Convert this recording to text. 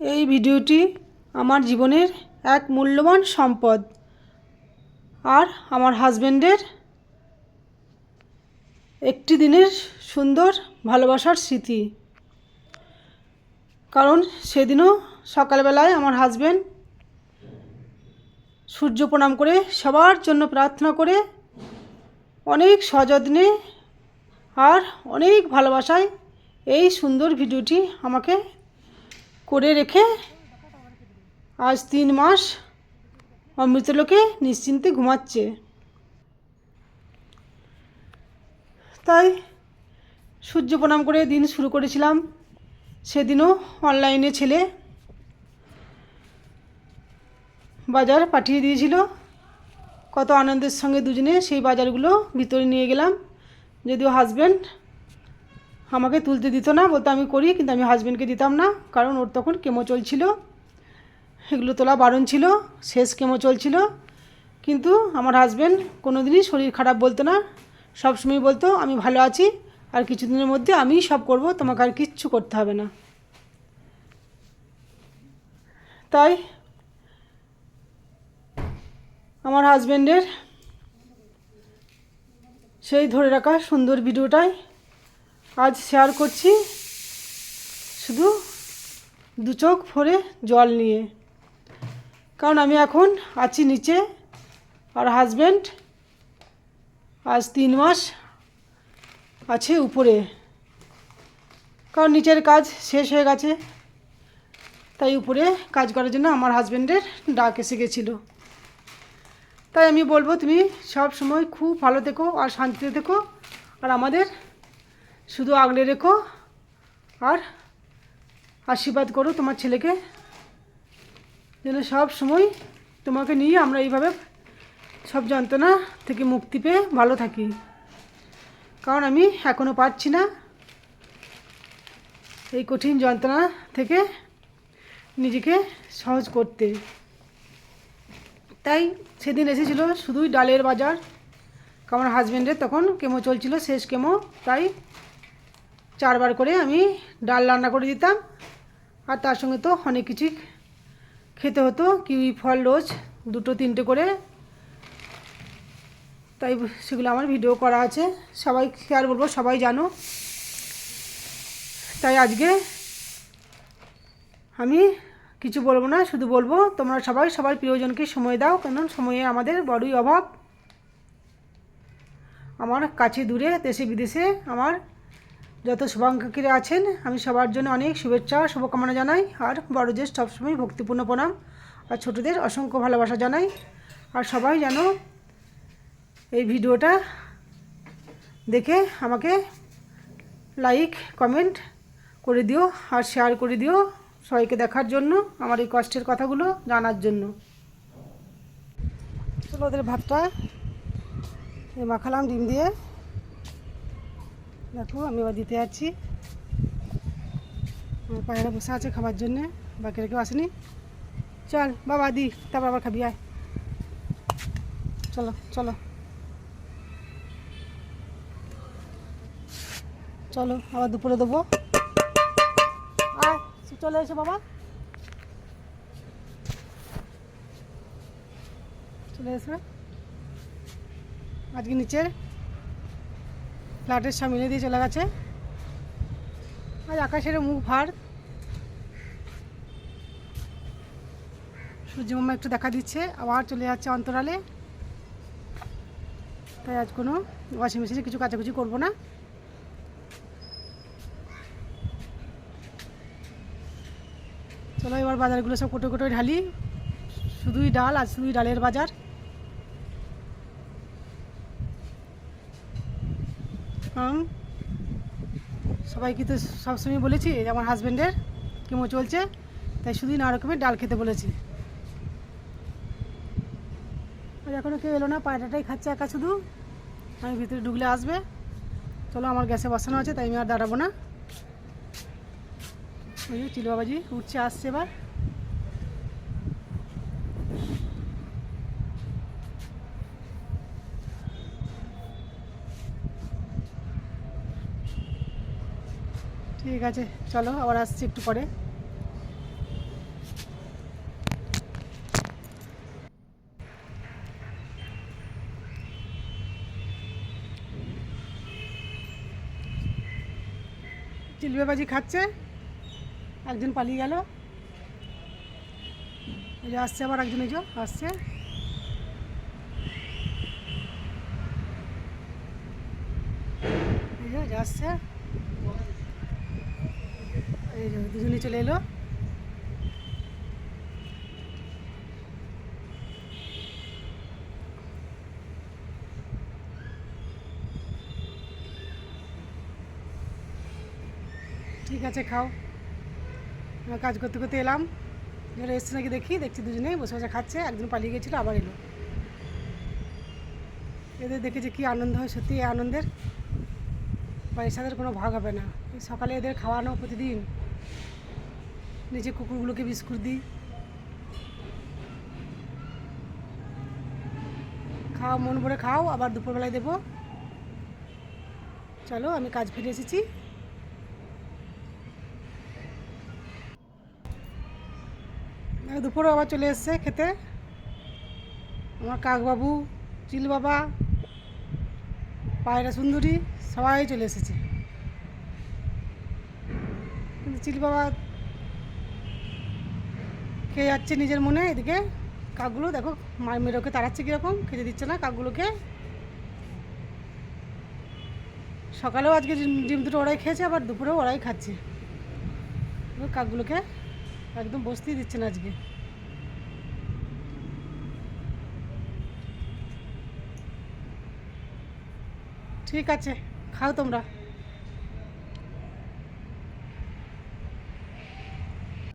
এই ভিডিওটি আমার জীবনের এক মূল্যবান সম্পদ আর আমার হাজব্যান্ডের একটি দিনের সুন্দর ভালোবাসার স্মৃতি। কারণ সেদিনও সকালবেলায় আমার হাজব্যান্ড সূর্য প্রণাম করে সবার জন্য প্রার্থনা করে অনেক সযত্নে আর অনেক ভালোবাসায় এই সুন্দর ভিডিওটি আমাকে করে রেখে আজ তিন মাস অমৃতলোকে নিশ্চিন্তে ঘুমাচ্ছে। তাই সূর্য প্রণাম করে দিন শুরু করেছিলাম। সেদিনও অনলাইনে ছেলে বাজার পাঠিয়ে দিয়েছিল। কত আনন্দের সঙ্গে দুজনে সেই বাজারগুলো ভিতরে নিয়ে গেলাম। যদিও হাজব্যান্ড আমাকে তুলতে দিত না, বলতো আমি করি কিন্তু আমি হাজব্যান্ডকে দিতাম না, কারণ ওর তখন কেমো চলছিল। এগুলো তোলা বারণ ছিল, শেষ কেমো চলছিল। কিন্তু আমার হাজব্যান্ড কোনো দিনই শরীর খারাপ বলতো না। সবসময় বলতো, আমি ভালো আছি, আর কিছুদিনের মধ্যে আমিই সব করব, তোমাকে আর কিচ্ছু করতে হবে না। তাই আমার হাজব্যান্ডের সেই ধরে রাখা সুন্দর ভিডিওটাই আজ শেয়ার করছি শুধু দু চোখ ভরে জল নিয়ে। কারণ আমি এখন আছি নিচে আর হাজব্যান্ড আজ তিন মাস আছে উপরে। কারণ নিচের কাজ শেষ হয়ে গেছে, তাই উপরে কাজ করার জন্য আমার হাজব্যান্ডের ডাক এসে গেছিল। তাই আমি বলব তুমি সব সময় খুব ভালো থেকো আর শান্তিতে থেকো আর আমাদের শুধু আগলে রেখো আর আশীর্বাদ করো তোমার ছেলেকে। যেন সব সময় তোমাকে নিয়ে আমরা এইভাবে সব যন্ত্রণা থেকে মুক্তি পেয়ে ভালো থাকি। কারণ আমি এখনও পারছি না এই কঠিন যন্ত্রণা থেকে নিজেকে সহজ করতে। তাই সেদিন এসেছিল শুধুই ডালের বাজার। আমার হাজব্যান্ডের তখন কেমো চলছিল, শেষ কেমো তাই চারবার করে আমি ডাল রান্না করে দিতাম। আর তার সঙ্গে তো অনেক কিছুই খেতে হতো, কিউই, ফল, রোজ, দুটো, তিনটে করে। তাই সেগুলো আমার ভিডিও করা আছে। সবাই আর বলব, সবাই জানো। তাই আজকে আমি কিছু বলব না, শুধু বলব, তোমরা সবাই, সবার প্রিয়জনকে সময় দাও কেন সময়ে আমাদের বড়ই অভাব। আমার কাছে দূরে দেশে বিদেশে আমার যত শুভাকাঙ্ক্ষীরা আছেন, আমি সবার জন্য অনেক শুভেচ্ছা, শুভকামনা জানাই, আর বড়দের সবসময় ভক্তিপূর্ণ প্রণাম, আর ছোটদের অসংখ্য ভালোবাসা জানাই, আর সবাই যেন এই ভিডিওটা দেখে আমাকে লাইক কমেন্ট করে দিও, আর শেয়ার করে দিও সবাইকে দেখার জন্য, আমার এই কষ্টের কথাগুলো জানার জন্য। ওদের ভাতটা মাখালাম, ডিম দিয়ে। দেখো, আমি এবার দিতে যাচ্ছি। আমার পায়রা বসে আছে খাবার জন্যে বাকিরা কেউ আসেনি। চল, বাবা, দি, তারপর আবার খাবি, আয়। চলো চলো। চলো, আবার দুপুরে দেবো। আয়, চলে এসো, বাবা। চলে এসো। আজকে নিচের। ফ্ল্যাটের সামনে দিয়ে চলে গেছে। আজ আকাশের মুখ ভার। সূর্য মামা একটু দেখা দিচ্ছে, আবার চলে যাচ্ছে অন্তরালে। তাই আজ কোনো ওয়াশিং মেশিনে কিছু কাচাকুচি করব না। চলো এবার বাজারগুলো সব কোটো কোটো ঢালি। শুধুই ডাল আর শুধুই ডালের বাজার। সবাইকে তো সবসময় বলেছি যে আমার হাজব্যান্ডের কেমো চলছে, তাই শুধুই নানা রকমের ডাল খেতে বলেছি। আর এখনও কেউ এলো না, পায়রাটাই খাচ্ছে একা শুধু। আমি ভিতরে ঢুকলে আসবে। চলো, আমার গ্যাসে বসানো আছে, তাই আমি আর দাঁড়াবো না। ওই চিলবাবাজি উঠছে, আসছে এবার। ঠিক আছে, চলো আবার আসছি একটু পরে। চিলবেবাজি খাচ্ছে? একজন পালিয়ে গেল। এই যে আসছে আবার একজন, এই আসছে। এই যাচ্ছে আসছে। দুজনে চলে এলো। ঠিক আছে, খাও। কাজ করতে করতে এলাম। এবারে এসছে নাকি দেখি, দেখছি দুজনেই বসে বসে খাচ্ছে, একজন পালিয়ে গেছিল, আবার এলো। এদের দেখে যে কী আনন্দ হয়, সত্যি এই আনন্দের। পয়সাদের কোনো ভাগ হবে না। সকালে এদের খাওয়ানো প্রতিদিন নিচে কুকুরগুলোকে বিস্কুট দিই। খাও, মন ভরে খাও, আবার দুপুরবেলায় দেবো। চলো, আমি কাজ ফিরে এসেছি। দুপুরে আবার চলে এসছে খেতে। আমার কাকবাবু চিল বাবা পায়রা সুন্দরী, সবাই চলে এসেছে। কিন্তু চিল বাবা খেয়ে যাচ্ছে নিজের মনে, এদিকে কাকগুলো দেখো মেয়েরকে তাড়াচ্ছে কীরকম, খেতে দিচ্ছে না কাকগুলোকে। সকালেও আজকে ডিম- দুটো ওরাই খেয়েছে, আবার দুপুরেও ওরাই খাচ্ছে। কাকগুলোকে একদম বসতেই দিচ্ছে না আজকে। ঠিক আছে, খাও তোমরা।